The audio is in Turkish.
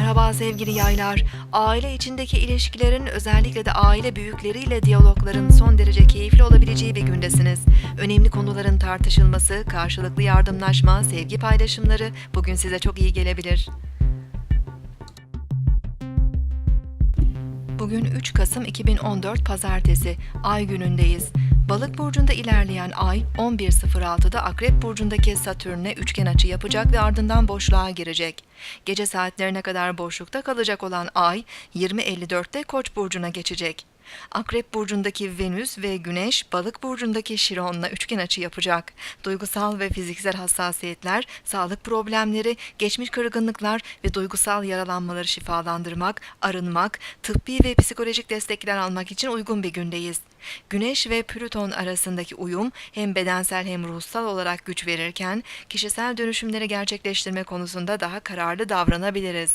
Merhaba sevgili yaylar. Aile içindeki ilişkilerin özellikle de aile büyükleriyle diyalogların son derece keyifli olabileceği bir gündesiniz. Önemli konuların tartışılması, karşılıklı yardımlaşma, sevgi paylaşımları bugün size çok iyi gelebilir. Bugün 3 Kasım 2014 Pazartesi, Ay günündeyiz. Balık burcunda ilerleyen Ay 11.06'da Akrep burcundaki Satürn'e üçgen açı yapacak ve ardından boşluğa girecek. Gece saatlerine kadar boşlukta kalacak olan Ay 20.54'te Koç burcuna geçecek. Akrep burcundaki Venüs ve Güneş Balık burcundaki Şiron'la üçgen açı yapacak. Duygusal ve fiziksel hassasiyetler, sağlık problemleri, geçmiş kırgınlıklar ve duygusal yaralanmaları şifalandırmak, arınmak, tıbbi ve psikolojik destekler almak için uygun bir gündeyiz. Güneş ve Plüton arasındaki uyum hem bedensel hem ruhsal olarak güç verirken kişisel dönüşümleri gerçekleştirme konusunda daha kararlı davranabiliriz.